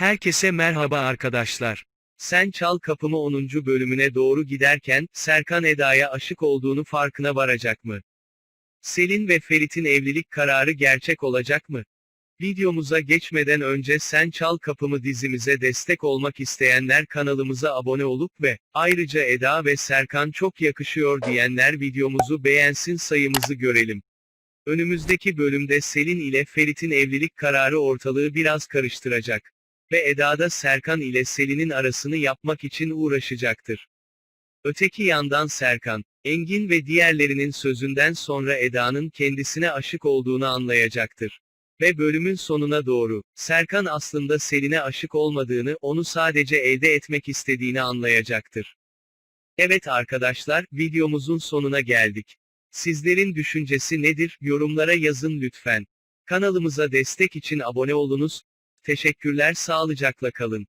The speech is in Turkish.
Herkese merhaba arkadaşlar. Sen Çal Kapımı 10. bölümüne doğru giderken, Serkan Eda'ya aşık olduğunu farkına varacak mı? Selin ve Ferit'in evlilik kararı gerçek olacak mı? Videomuza geçmeden önce Sen Çal Kapımı dizimize destek olmak isteyenler kanalımıza abone olup ve, ayrıca Eda ve Serkan çok yakışıyor diyenler videomuzu beğensin sayımızı görelim. Önümüzdeki bölümde Selin ile Ferit'in evlilik kararı ortalığı biraz karıştıracak. Ve Eda da Serkan ile Selin'in arasını yapmak için uğraşacaktır. Öteki yandan Serkan, Engin ve diğerlerinin sözünden sonra Eda'nın kendisine aşık olduğunu anlayacaktır. Ve bölümün sonuna doğru, Serkan aslında Selin'e aşık olmadığını, onu sadece elde etmek istediğini anlayacaktır. Evet arkadaşlar, videomuzun sonuna geldik. Sizlerin düşüncesi nedir, yorumlara yazın lütfen. Kanalımıza destek için abone olunuz. Teşekkürler sağlıcakla kalın.